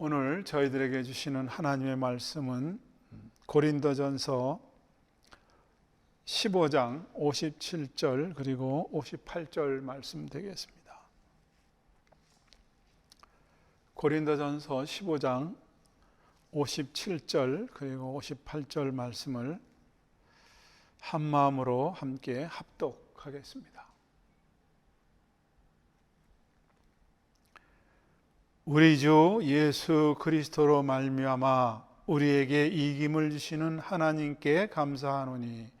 오늘 저희들에게 주시는 하나님의 말씀은 고린도전서 15장 57절 그리고 58절 말씀 되겠습니다. 고린도전서 15장 57절 그리고 58절 말씀을 한 마음으로 함께 합독하겠습니다. 우리 주 예수 그리스도로 말미암아 우리에게 이김을 주시는 하나님께 감사하노니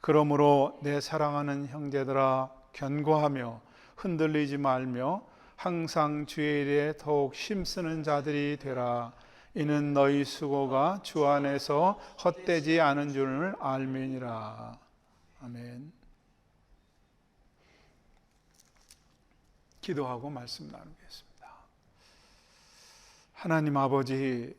그러므로 내 사랑하는 형제들아 견고하며 흔들리지 말며 항상 주의 일에 더욱 힘쓰는 자들이 되라. 이는 너희 수고가 주 안에서 헛되지 않은 줄을 알면이라. 아멘. 기도하고 말씀 나누겠습니다. 하나님 아버지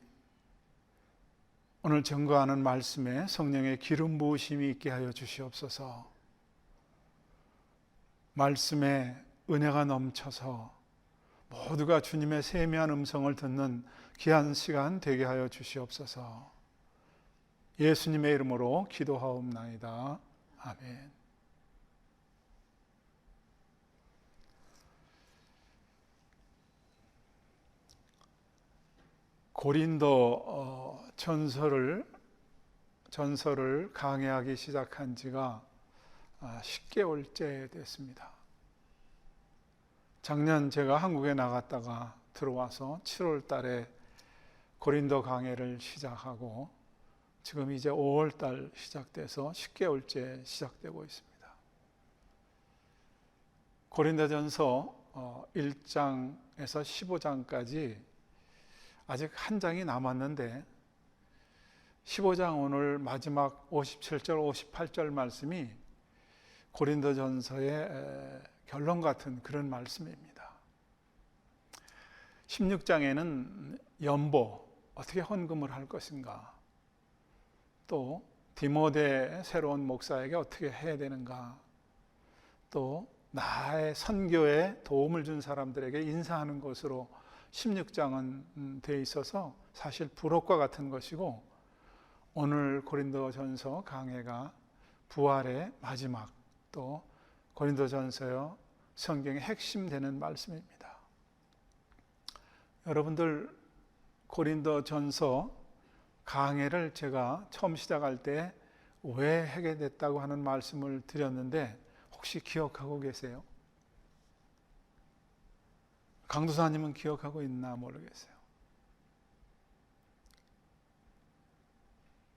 오늘 증거하는 말씀에 성령의 기름 부으심이 있게 하여 주시옵소서. 말씀에 은혜가 넘쳐서 모두가 주님의 세미한 음성을 듣는 귀한 시간 되게 하여 주시옵소서. 예수님의 이름으로 기도하옵나이다. 아멘. 고린도 어, 전설을 전설을 강해하기 시작한 지가 10개월째 아, 됐습니다. 작년 제가 한국에 나갔다가 들어와서 7월 달에 고린도 강해를 시작하고 지금 이제 5월 달 시작돼서 10개월째 시작되고 있습니다. 고린도전서 1장에서 어, 15장까지 아직 한 장이 남았는데 15장 오늘 마지막 57절 58절 말씀이 고린도전서의 결론 같은 그런 말씀입니다. 16장에는 연보 어떻게 헌금을 할 것인가 또 디모데 새로운 목사에게 어떻게 해야 되는가 또 나의 선교에 도움을 준 사람들에게 인사하는 것으로 16장은 음, 돼 있어서 사실 부록과 같은 것이고 오늘 고린도전서 강해가 부활의 마지막 또 고린도전서요 성경의 핵심 되는 말씀입니다. 여러분들 고린도전서 강해를 제가 처음 시작할 때 왜 하게 됐다고 하는 말씀을 드렸는데 혹시 기억하고 계세요? 강도사님은 기억하고 있나 모르겠어요.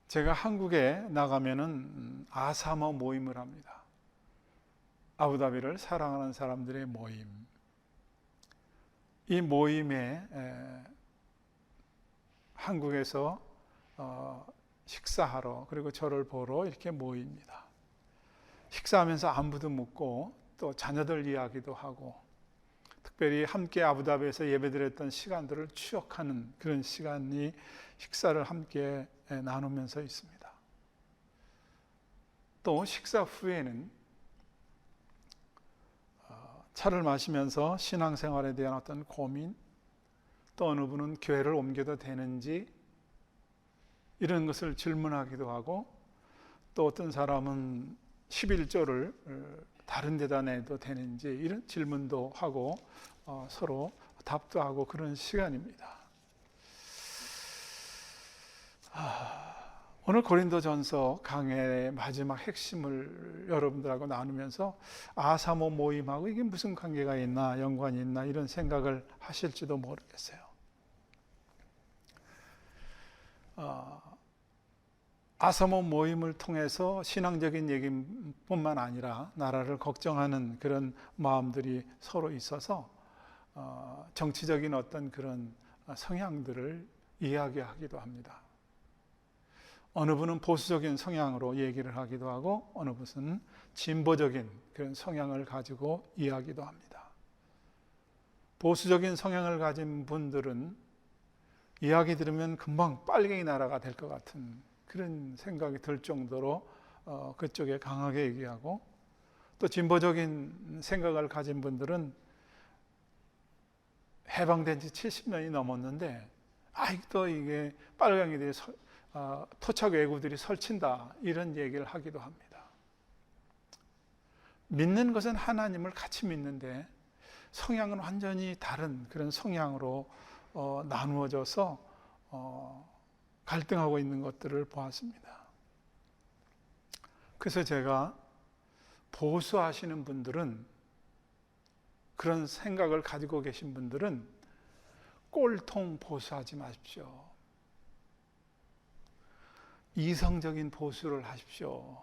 제가 한국에 나가면은 아사모 모임을 합니다. 아부다비를 사랑하는 사람들의 모임. 이 모임에 한국에서 어, 식사하러 그리고 저를 보러 이렇게 모입니다. 식사하면서 안부도 묻고 또 자녀들 이야기도 하고 특별히 함께 아부다비에서 예배드렸던 시간들을 추억하는 그런 시간이 식사를 함께 나누면서 있습니다. 또 식사 후에는 어, 차를 마시면서 신앙생활에 대한 어떤 고민, 또 어느 분은 교회를 옮겨도 되는지 이런 것을 질문하기도 하고 또 어떤 사람은 11조를 다른 데다 내도 되는지 이런 질문도 하고 어, 서로 답도 하고 그런 시간입니다. 아, 오늘 고린도전서 강의 마지막 핵심을 여러분들하고 나누면서 아사모 모임하고 이게 무슨 관계가 있나 연관이 있나 이런 생각을 하실지도 모르겠어요. 어, 아사모 모임을 통해서 신앙적인 얘기뿐만 아니라 나라를 걱정하는 그런 마음들이 서로 있어서 어, 정치적인 어떤 그런 성향들을 이야기하기도 합니다. 어느 분은 보수적인 성향으로 얘기를 하기도 하고 어느 분은 진보적인 그런 성향을 가지고 이야기도 합니다. 보수적인 성향을 가진 분들은 이야기 들으면 금방 빨갱이 나라가 될 것 같은 그런 생각이 들 정도로 어, 그쪽에 강하게 얘기하고 또 진보적인 생각을 가진 분들은 해방된 지 70년이 넘었는데 아직도 이게 빨강이들이 서- 어, 토착 외구들이 설친다 이런 얘기를 하기도 합니다. 믿는 것은 하나님을 같이 믿는데 성향은 완전히 다른 그런 성향으로 어, 나누어져서 어, 갈등하고 있는 것들을 보았습니다. 그래서 제가 보수하시는 분들은 그런 생각을 가지고 계신 분들은 꼴통 보수하지 마십시오. 이성적인 보수를 하십시오.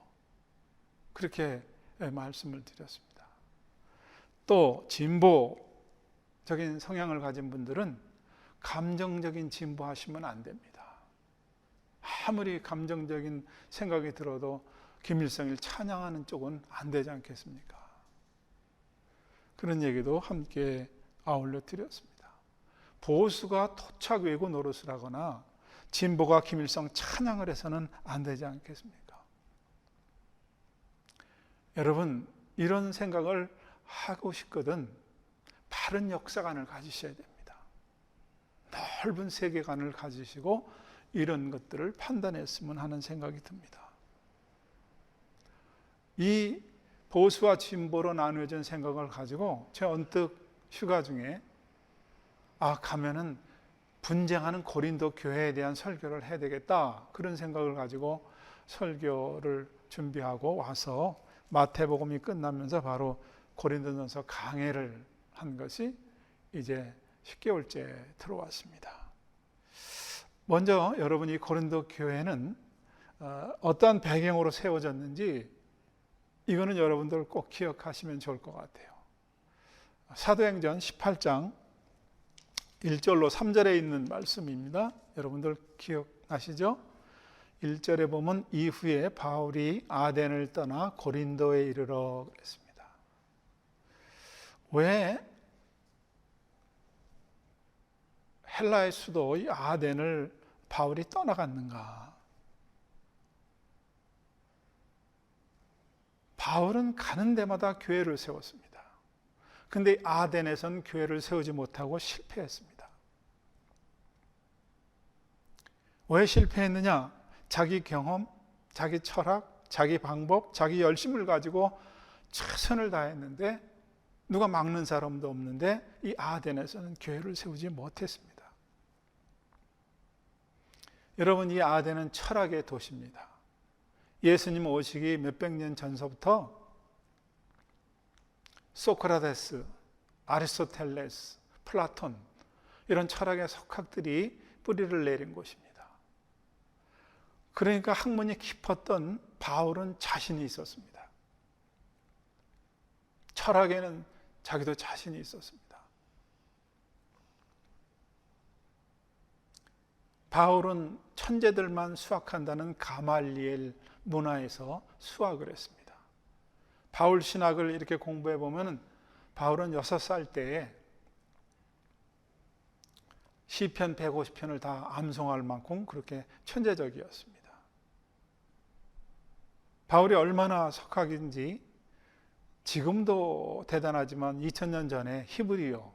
그렇게 말씀을 드렸습니다. 또 진보적인 성향을 가진 분들은 감정적인 진보하시면 안 됩니다. 아무리 감정적인 생각이 들어도 김일성을 찬양하는 쪽은 안 되지 않겠습니까? 그런 얘기도 함께 아울러 드렸습니다. 보수가 토착 외고 노릇을 하거나 진보가 김일성 찬양을 해서는 안 되지 않겠습니까? 여러분, 이런 생각을 하고 싶거든 바른 역사관을 가지셔야 됩니다. 넓은 세계관을 가지시고 이런 것들을 판단했으면 하는 생각이 듭니다. 이 보수와 진보로 나누어진 생각을 가지고 제 언뜻 휴가 중에 아 가면은 분쟁하는 고린도 교회에 대한 설교를 해야 되겠다 그런 생각을 가지고 설교를 준비하고 와서 마태복음이 끝나면서 바로 고린도전서 강해를 한 것이 이제 10개월째 들어왔습니다. 먼저 여러분이 고린도 교회는 어, 어떠한 배경으로 세워졌는지 이거는 여러분들 꼭 기억하시면 좋을 것 같아요. 사도행전 18장 1절로 3절에 있는 말씀입니다. 여러분들 기억나시죠? 1절에 보면 이후에 바울이 아덴을 떠나 고린도에 이르러 그랬습니다. 왜 헬라의 수도 이 아덴을 바울이 떠나갔는가? 바울은 가는 데마다 교회를 세웠습니다. 근데 아덴에선 교회를 세우지 못하고 실패했습니다. 왜 실패했느냐? 자기 경험, 자기 철학, 자기 방법, 자기 열심을 가지고 최선을 다했는데 누가 막는 사람도 없는데 이 아덴에서는 교회를 세우지 못했습니다. 여러분 이 아덴은 철학의 도시입니다. 예수님 오시기 몇백 년 전서부터 소크라테스, 아리스토텔레스, 플라톤 이런 철학의 석학들이 뿌리를 내린 곳입니다. 그러니까 학문이 깊었던 바울은 자신이 있었습니다. 철학에는 자기도 자신이 있었습니다. 바울은 천재들만 수학한다는 가말리엘 문화에서 수학을 했습니다. 바울 신학을 이렇게 공부해 보면 바울은 여섯 살 때에 시편 150편을 다 암송할 만큼 그렇게 천재적이었습니다. 바울이 얼마나 석학인지 지금도 대단하지만 2000년 전에 히브리어,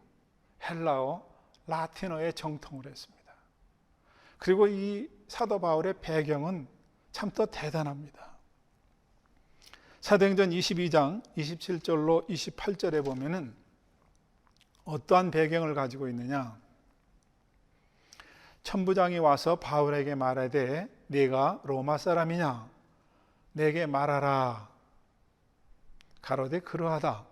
헬라어, 라틴어에 정통을 했습니다. 그리고 이 사도 바울의 배경은 참또 대단합니다. 사도행전 22장 27절로 28절에 보면은 어떠한 배경을 가지고 있느냐? 천부장이 와서 바울에게 말하되 네가 로마 사람이냐? 내게 말하라. 가로되 그러하다.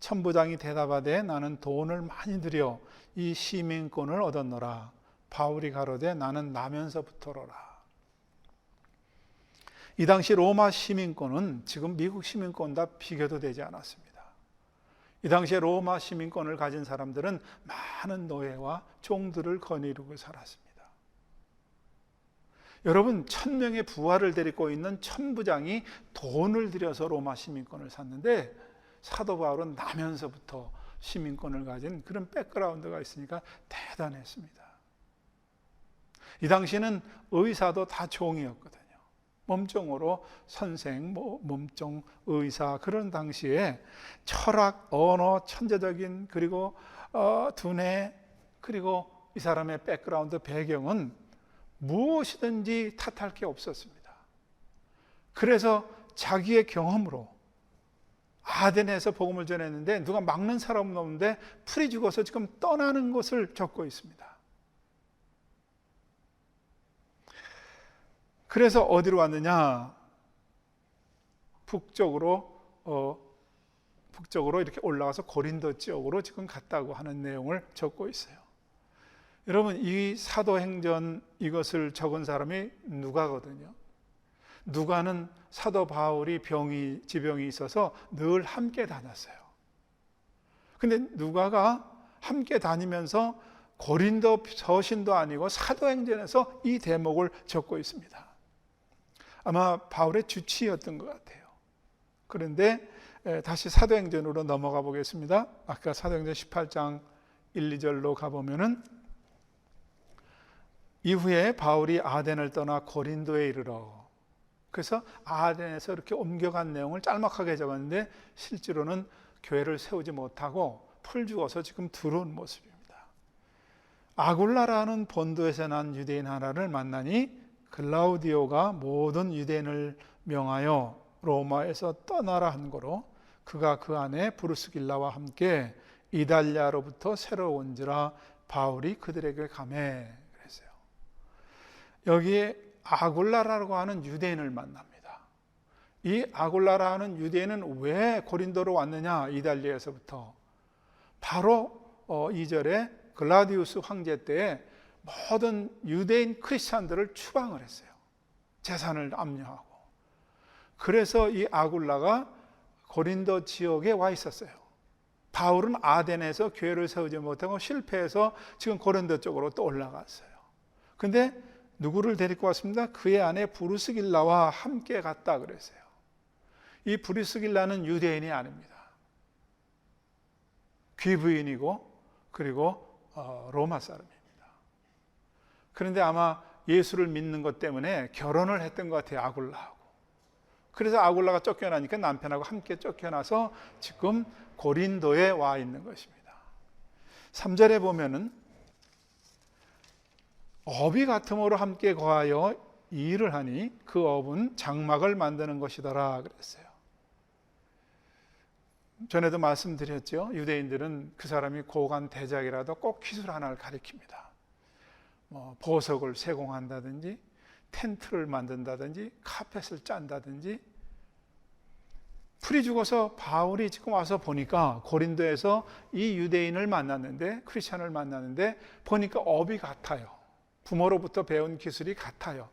천부장이 대답하되 나는 돈을 많이 들여 이 시민권을 얻었노라. 바울이 가로되 나는 나면서부터로라. 이 당시 로마 시민권은 지금 미국 시민권과 비교도 되지 않았습니다. 이 당시에 로마 시민권을 가진 사람들은 많은 노예와 종들을 거느리고 살았습니다. 여러분, 천 명의 부하를 데리고 있는 천부장이 돈을 들여서 로마 시민권을 샀는데 사도 바울은 나면서부터 시민권을 가진 그런 백그라운드가 있으니까 대단했습니다. 이 당시는 의사도 다 종이었거든요. 몸종으로 선생, 뭐 몸종, 의사 그런 당시에 철학, 언어, 천재적인 그리고 어, 두뇌 그리고 이 사람의 백그라운드 배경은 무엇이든지 탓할 게 없었습니다. 그래서 자기의 경험으로 아덴에서 복음을 전했는데 누가 막는 사람은 없는데 풀이 죽어서 지금 떠나는 것을 적고 있습니다. 그래서 어디로 왔느냐? 북쪽으로 어, 북쪽으로 이렇게 올라가서 고린도 지역으로 지금 갔다고 하는 내용을 적고 있어요. 여러분 이 사도행전 이것을 적은 사람이 누가거든요. 누가는 사도 바울이 병이 지병이 있어서 늘 함께 다녔어요. 근데 누가가 함께 다니면서 고린도 서신도 아니고 사도행전에서 이 대목을 적고 있습니다. 아마 바울의 주치였던 것 같아요. 그런데 다시 사도행전으로 넘어가 보겠습니다. 아까 사도행전 18장 1, 2절로 가보면은 이후에 바울이 아덴을 떠나 고린도에 이르러 그래서 아덴에서 이렇게 옮겨간 내용을 짤막하게 적었는데 실제로는 교회를 세우지 못하고 풀 죽어서 지금 들어온 모습입니다. 아굴라라는 본도에서 난 유대인 하나를 만나니 글라우디오가 모든 유대인을 명하여 로마에서 떠나라 한 거로 그가 그 안에 브루스길라와 함께 이달리아로부터 새로 온지라 바울이 그들에게 감해 그랬어요. 여기에 아굴라라고 하는 유대인을 만납니다. 이 아굴라라는 유대인은 왜 고린도로 왔느냐? 이달리아에서부터 바로 2절에 어, 글라디우스 황제 때에 모든 유대인 크리스찬들을 추방을 했어요. 재산을 압류하고. 그래서 이 아굴라가 고린도 지역에 와 있었어요. 바울은 아덴에서 교회를 세우지 못하고 실패해서 지금 고린도 쪽으로 또 올라갔어요. 근데 누구를 데리고 왔습니다? 그의 아내 부르스길라와 함께 갔다 그랬어요. 이 부르스길라는 유대인이 아닙니다. 귀부인이고 그리고 어, 로마 사람이에요. 그런데 아마 예수를 믿는 것 때문에 결혼을 했던 것 같아요. 아굴라하고. 그래서 아굴라가 쫓겨나니까 남편하고 함께 쫓겨나서 지금 고린도에 와 있는 것입니다. 3절에 보면은 업이 같음으로 함께 거하여 일을 하니 그 업은 장막을 만드는 것이더라 그랬어요. 전에도 말씀드렸죠. 유대인들은 그 사람이 고관 대작이라도 꼭 기술 하나를 가리킵니다. 뭐 보석을 세공한다든지 텐트를 만든다든지 카펫을 짠다든지 풀이 죽어서 바울이 지금 와서 보니까 고린도에서 이 유대인을 만났는데 크리스천을 만났는데 보니까 업이 같아요. 부모로부터 배운 기술이 같아요.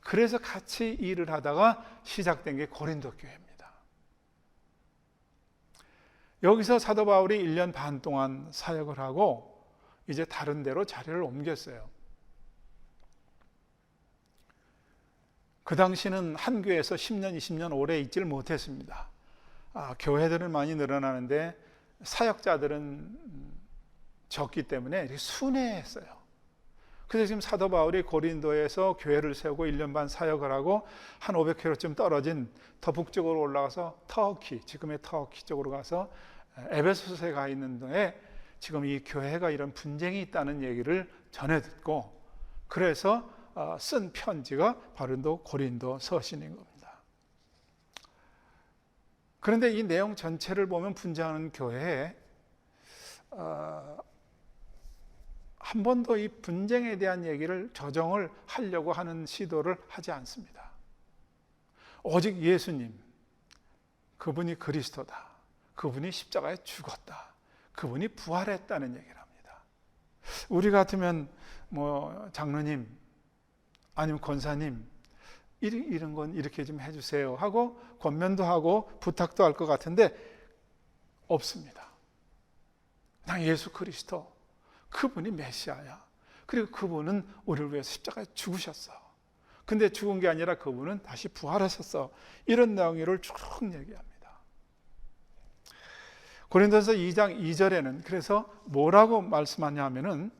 그래서 같이 일을 하다가 시작된 게 고린도 교회입니다. 여기서 사도 바울이 1년 반 동안 사역을 하고 이제 다른 데로 자리를 옮겼어요. 그 당시는 한 교회에서 10년, 20년 오래 있지를 못했습니다. 아, 교회들은 많이 늘어나는데 사역자들은 적기 때문에 순회했어요. 그래서 지금 사도 바울이 고린도에서 교회를 세우고 1년 반 사역을 하고 한 500km쯤 떨어진 더 북쪽으로 올라가서 터키, 지금의 터키 쪽으로 가서 에베소서에 가 있는 동에 지금 이 교회가 이런 분쟁이 있다는 얘기를 전해 듣고 그래서 어, 쓴 편지가 바로 고린도 서신인 겁니다. 그런데 이 내용 전체를 보면 분장하는 교회에 어, 한 번도 이 분쟁에 대한 얘기를 조정을 하려고 하는 시도를 하지 않습니다. 오직 예수님, 그분이 그리스도다. 그분이 십자가에 죽었다. 그분이 부활했다는 얘기를 합니다. 우리 같으면 뭐 장로님, 아니면 권사님 이런 건 이렇게 좀 해주세요 하고 권면도 하고 부탁도 할 것 같은데 없습니다. 그냥 예수 그리스도 그분이 메시아야. 그리고 그분은 우리를 위해서 십자가에 죽으셨어. 근데 죽은 게 아니라 그분은 다시 부활하셨어. 이런 내용을 쭉 얘기합니다. 고린도서 2장 2절에는 그래서 뭐라고 말씀하냐면은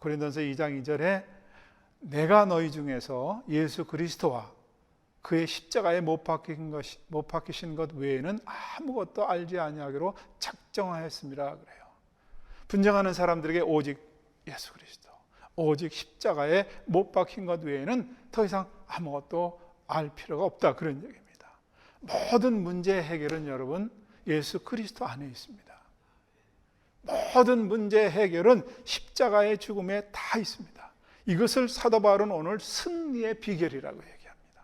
고린도서 2장 2절에 내가 너희 중에서 예수 그리스도와 그의 십자가에 못 박힌 것, 못 박히신 것 외에는 아무것도 알지 아니하기로 작정하였습니다. 그래요. 분쟁하는 사람들에게 오직 예수 그리스도, 오직 십자가에 못 박힌 것 외에는 더 이상 아무것도 알 필요가 없다. 그런 얘기입니다. 모든 문제 해결은 여러분 예수 그리스도 안에 있습니다. 모든 문제 해결은 십자가의 죽음에 다 있습니다. 이것을 사도 바울은 오늘 승리의 비결이라고 얘기합니다.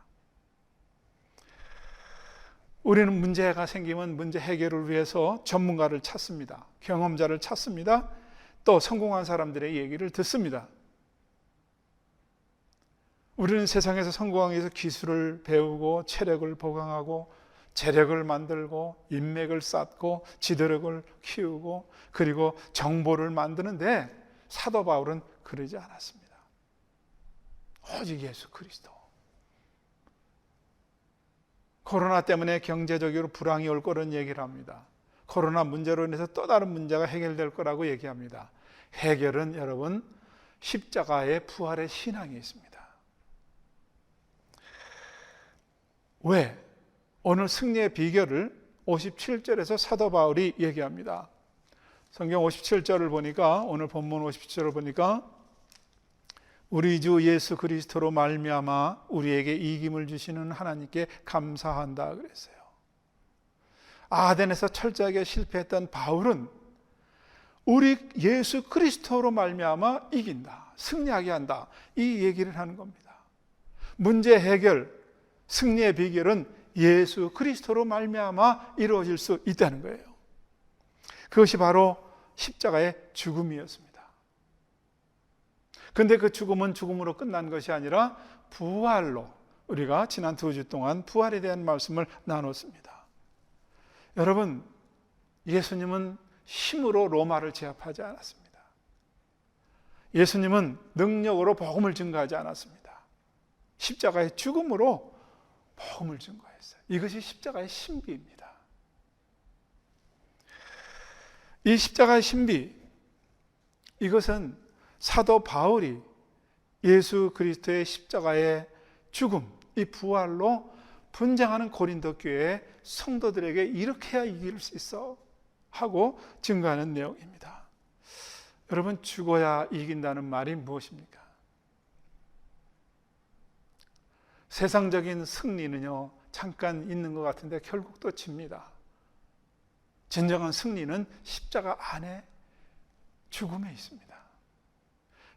우리는 문제가 생기면 문제 해결을 위해서 전문가를 찾습니다. 경험자를 찾습니다. 또 성공한 사람들의 얘기를 듣습니다. 우리는 세상에서 성공하기 위해서 기술을 배우고 체력을 보강하고 재력을 만들고 인맥을 쌓고 지도력을 키우고 그리고 정보를 만드는데 사도 바울은 그러지 않았습니다. 오직 예수 그리스도. 코로나 때문에 경제적으로 불황이 올 거라는 얘기를 합니다. 코로나 문제로 인해서 또 다른 문제가 해결될 거라고 얘기합니다. 해결은 여러분 십자가의 부활의 신앙이 있습니다. 왜? 오늘 승리의 비결을 57절에서 사도 바울이 얘기합니다. 성경 57절을 보니까 오늘 본문 57절을 보니까 우리 주 예수 그리스도로 말미암아 우리에게 이김을 주시는 하나님께 감사한다 그랬어요. 아덴에서 철저하게 실패했던 바울은 우리 예수 그리스도로 말미암아 이긴다. 승리하게 한다. 이 얘기를 하는 겁니다. 문제 해결, 승리의 비결은 예수 그리스도로 말미암아 이루어질 수 있다는 거예요. 그것이 바로 십자가의 죽음이었습니다. 근데 그 죽음은 죽음으로 끝난 것이 아니라 부활로 우리가 지난 두 주 동안 부활에 대한 말씀을 나눴습니다. 여러분, 예수님은 힘으로 로마를 제압하지 않았습니다. 예수님은 능력으로 복음을 증거하지 않았습니다. 십자가의 죽음으로 복음을 증거했어요. 이것이 십자가의 신비입니다. 이 십자가의 신비, 이것은 사도 바울이 예수 그리스도의 십자가의 죽음, 이 부활로 분장하는 고린도 교회 성도들에게 이렇게 해야 이길 수 있어 하고 증거하는 내용입니다. 여러분 죽어야 이긴다는 말이 무엇입니까? 세상적인 승리는요 잠깐 있는 것 같은데 결국 또 집니다. 진정한 승리는 십자가 안에 죽음에 있습니다.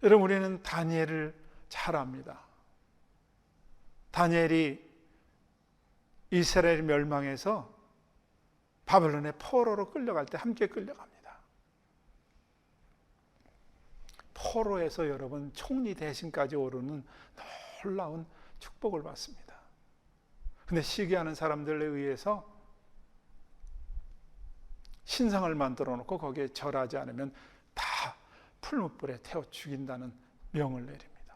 여러분 우리는 다니엘을 잘 압니다. 다니엘이 이스라엘 멸망해서 바벨론의 포로로 끌려갈 때 함께 끌려갑니다. 포로에서 여러분 총리 대신까지 오르는 놀라운 축복을 받습니다. 근데 시기하는 사람들에 의해서 신상을 만들어 놓고 거기에 절하지 않으면 다 풀무불에 태워 죽인다는 명을 내립니다.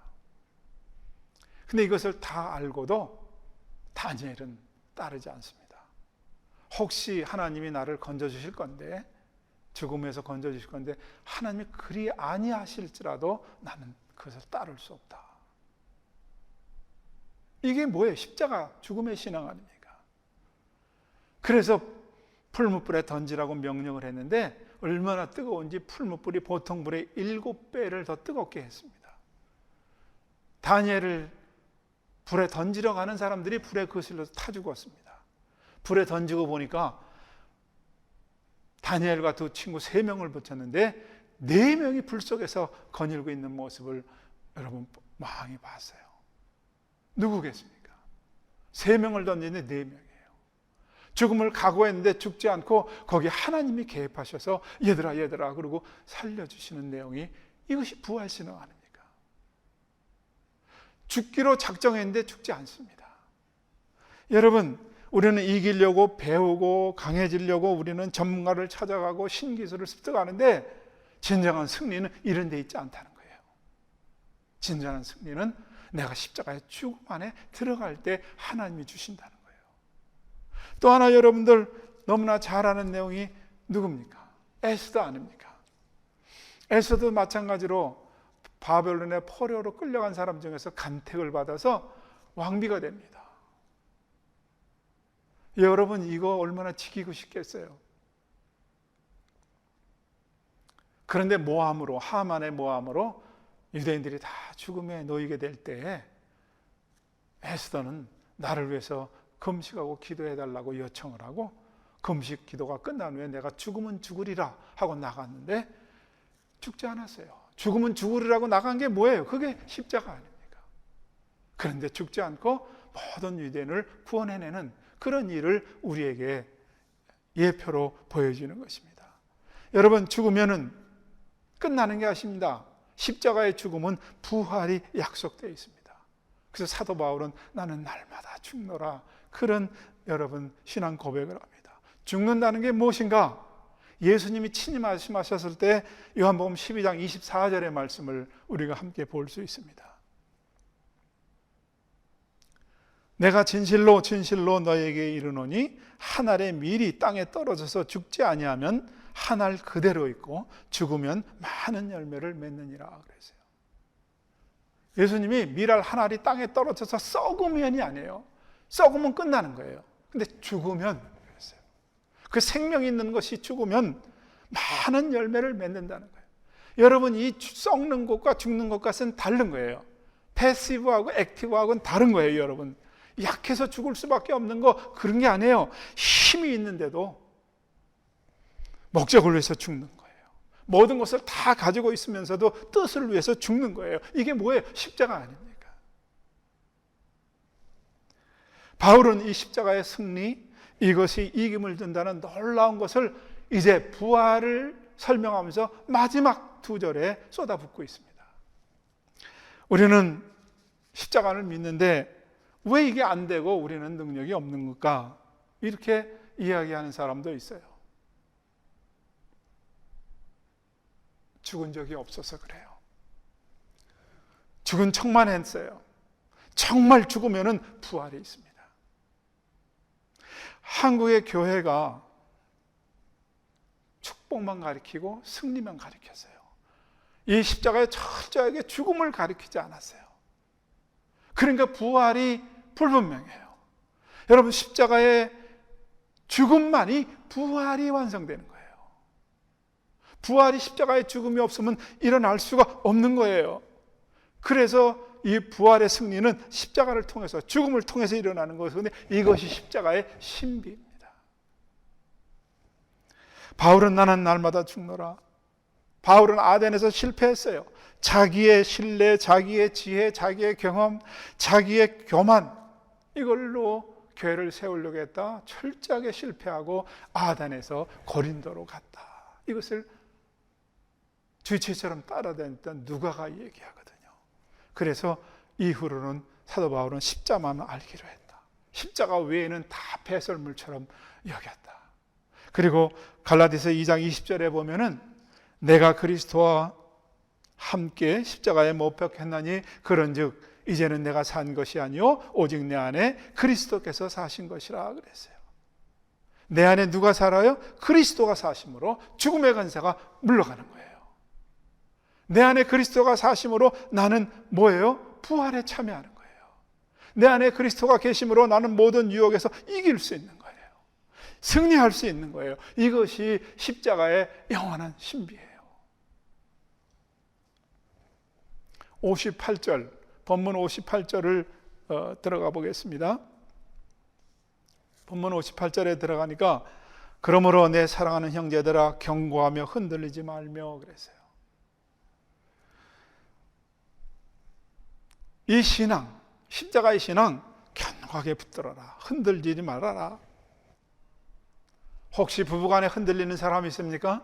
근데 이것을 다 알고도 다니엘은 따르지 않습니다. 혹시 하나님이 나를 건져 주실 건데 죽음에서 건져 주실 건데 하나님이 그리 아니하실지라도 나는 그것을 따를 수 없다. 이게 뭐예요? 십자가 죽음의 신앙 아닙니까? 그래서 풀무불에 던지라고 명령을 했는데 얼마나 뜨거운지 풀무불이 보통 불의 일곱 배를 더 뜨겁게 했습니다. 다니엘을 불에 던지러 가는 사람들이 불에 거슬려서 타 죽었습니다. 불에 던지고 보니까 다니엘과 두 친구 세 명을 붙였는데 네 명이 불 속에서 거닐고 있는 모습을 여러분 많이 봤어요. 누구겠습니까? 세 명을 던지는데 네 명이에요. 죽음을 각오했는데 죽지 않고 거기 하나님이 개입하셔서 얘들아 얘들아 그러고 살려주시는 내용이 이것이 부활 신앙 아닙니까? 죽기로 작정했는데 죽지 않습니다. 여러분 우리는 이기려고 배우고 강해지려고 우리는 전문가를 찾아가고 신기술을 습득하는데 진정한 승리는 이런 데 있지 않다는 거예요. 진정한 승리는 내가 십자가의 죽음 안에 들어갈 때 하나님이 주신다는 거예요. 또 하나 여러분들 너무나 잘 아는 내용이 누굽니까? 에스더 아닙니까? 에스더도 마찬가지로 바벨론의 포로로 끌려간 사람 중에서 간택을 받아서 왕비가 됩니다. 여러분 이거 얼마나 지키고 싶겠어요? 그런데 모함으로 하만의 모함으로 유대인들이 다 죽음에 놓이게 될 때에 에스더는 나를 위해서 금식하고 기도해 달라고 요청을 하고 금식 기도가 끝난 후에 내가 죽으면 죽으리라 하고 나갔는데 죽지 않았어요. 죽으면 죽으리라고 나간 게 뭐예요? 그게 십자가 아닙니까? 그런데 죽지 않고 모든 유대인을 구원해내는 그런 일을 우리에게 예표로 보여주는 것입니다. 여러분 죽으면은 끝나는 게 아십니다. 십자가의 죽음은 부활이 약속되어 있습니다. 그래서 사도 바울은 나는 날마다 죽노라 그런 여러분 신앙 고백을 합니다. 죽는다는 게 무엇인가? 예수님이 친히 말씀하셨을 때 요한복음 12장 24절의 말씀을 우리가 함께 볼 수 있습니다. 내가 진실로 진실로 너에게 이르노니 한 알의 밀이 땅에 떨어져서 죽지 아니하면 한 알 그대로 있고 죽으면 많은 열매를 맺느니라 그랬어요. 예수님이 밀알 한 알이 땅에 떨어져서 썩으면이 아니에요. 썩으면 끝나는 거예요. 근데 죽으면. 그 생명 있는 것이 죽으면 많은 열매를 맺는다는 거예요. 여러분 이 썩는 것과 죽는 것과는 다른 거예요. 패시브하고 액티브하고는 다른 거예요, 여러분. 약해서 죽을 수밖에 없는 거 그런 게 아니에요. 힘이 있는데도 목적을 위해서 죽는 거예요. 모든 것을 다 가지고 있으면서도 뜻을 위해서 죽는 거예요. 이게 뭐예요? 십자가 아닙니까? 바울은 이 십자가의 승리, 이것이 이김을 든다는 놀라운 것을 이제 부활을 설명하면서 마지막 두 절에 쏟아붓고 있습니다. 우리는 십자가를 믿는데 왜 이게 안 되고 우리는 능력이 없는 걸까? 이렇게 이야기하는 사람도 있어요. 죽은 적이 없어서 그래요. 죽은 척만 했어요. 정말 죽으면 부활이 있습니다. 한국의 교회가 축복만 가리키고 승리만 가리켰어요. 이 십자가에 철저하게 죽음을 가리키지 않았어요. 그러니까 부활이 불분명해요. 여러분 십자가의 죽음만이 부활이 완성되는 거예요. 부활이 십자가의 죽음이 없으면 일어날 수가 없는 거예요. 그래서 이 부활의 승리는 십자가를 통해서 죽음을 통해서 일어나는 것인데 이것이 십자가의 신비입니다. 바울은 나는 날마다 죽노라. 바울은 아덴에서 실패했어요. 자기의 신뢰, 자기의 지혜, 자기의 경험, 자기의 교만 이걸로 교회를 세우려고 했다. 철저하게 실패하고 아단에서 고린도로 갔다. 이것을 주체처럼 따라다녔던 누가가 얘기하거든요. 그래서 이후로는 사도 바울은 십자만 알기로 했다. 십자가 외에는 다 배설물처럼 여겼다. 그리고 갈라디아서 2장 20절에 보면은 내가 그리스도와 함께 십자가에 못 박혔나니 그런즉 이제는 내가 산 것이 아니요 오직 내 안에 그리스도께서 사신 것이라 그랬어요. 내 안에 누가 살아요? 그리스도가 사심으로 죽음의 권세가 물러가는 거예요. 내 안에 그리스도가 사심으로 나는 뭐예요? 부활에 참여하는 거예요. 내 안에 그리스도가 계심으로 나는 모든 유혹에서 이길 수 있는 거예요. 승리할 수 있는 거예요. 이것이 십자가의 영원한 신비예요. 58절, 본문 58절을 어, 들어가 보겠습니다. 본문 58절에 들어가니까 그러므로 내 사랑하는 형제들아 경고하며 흔들리지 말며 그랬어요. 이 신앙, 십자가의 신앙 견고하게 붙들어라. 흔들리지 말아라. 혹시 부부간에 흔들리는 사람이 있습니까?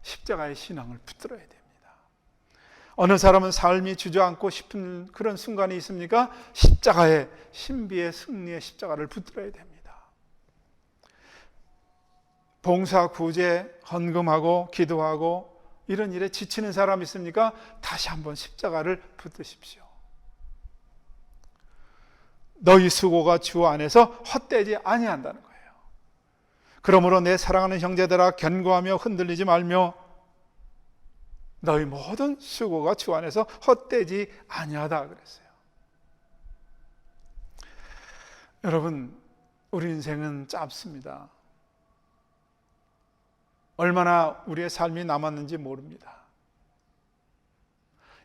십자가의 신앙을 붙들어야 됩니다. 어느 사람은 삶이 주저앉고 싶은 그런 순간이 있습니까? 십자가의 신비의 승리의 십자가를 붙들어야 됩니다. 봉사, 구제, 헌금하고 기도하고 이런 일에 지치는 사람 있습니까? 다시 한번 십자가를 붙드십시오. 너희 수고가 주 안에서 헛되지 아니한다는 거예요. 그러므로 내 사랑하는 형제들아 견고하며 흔들리지 말며 너희 모든 수고가 주 안에서 헛되지 아니하다 그랬어요. 여러분, 우리 인생은 짧습니다. 얼마나 우리의 삶이 남았는지 모릅니다.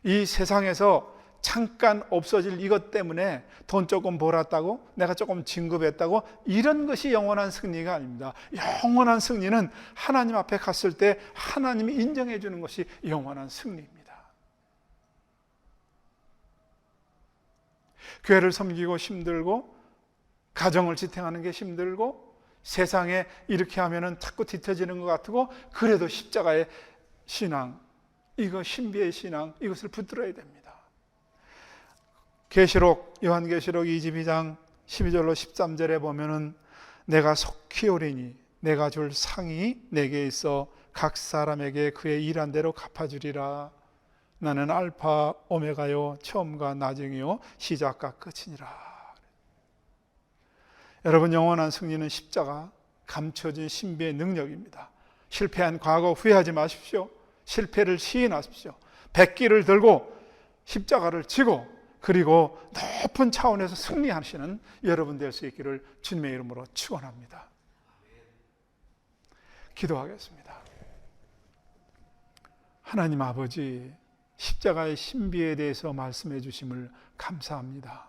이 세상에서 잠깐 없어질 이것 때문에 돈 조금 벌었다고 내가 조금 진급했다고 이런 것이 영원한 승리가 아닙니다. 영원한 승리는 하나님 앞에 갔을 때 하나님이 인정해 주는 것이 영원한 승리입니다. 교회를 섬기고 힘들고 가정을 지탱하는 게 힘들고 세상에 이렇게 하면은 자꾸 뒤처지는 것 같고 그래도 십자가의 신앙 이거 신비의 신앙 이것을 붙들어야 됩니다. 계시록 요한계시록 22장 12절로 13절에 보면은 내가 속히 오리니 내가 줄 상이 내게 있어 각 사람에게 그의 일한 대로 갚아주리라. 나는 알파 오메가요 처음과 나중이요 시작과 끝이니라. 여러분 영원한 승리는 십자가 감춰진 신비의 능력입니다. 실패한 과거 후회하지 마십시오. 실패를 시인하십시오. 백기를 들고 십자가를 지고 그리고 높은 차원에서 승리하시는 여러분 될 수 있기를 주님의 이름으로 축원합니다. 기도하겠습니다. 하나님 아버지 십자가의 신비에 대해서 말씀해 주심을 감사합니다.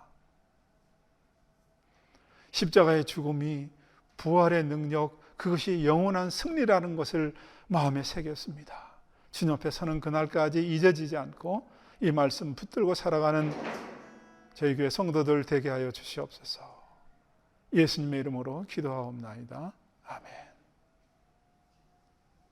십자가의 죽음이 부활의 능력 그것이 영원한 승리라는 것을 마음에 새겼습니다. 주님 앞에 서는 그날까지 잊어지지 않고 이 말씀 붙들고 살아가는 저희 교회 성도들 되게 하여 주시옵소서. 예수님의 이름으로 기도하옵나이다. 아멘.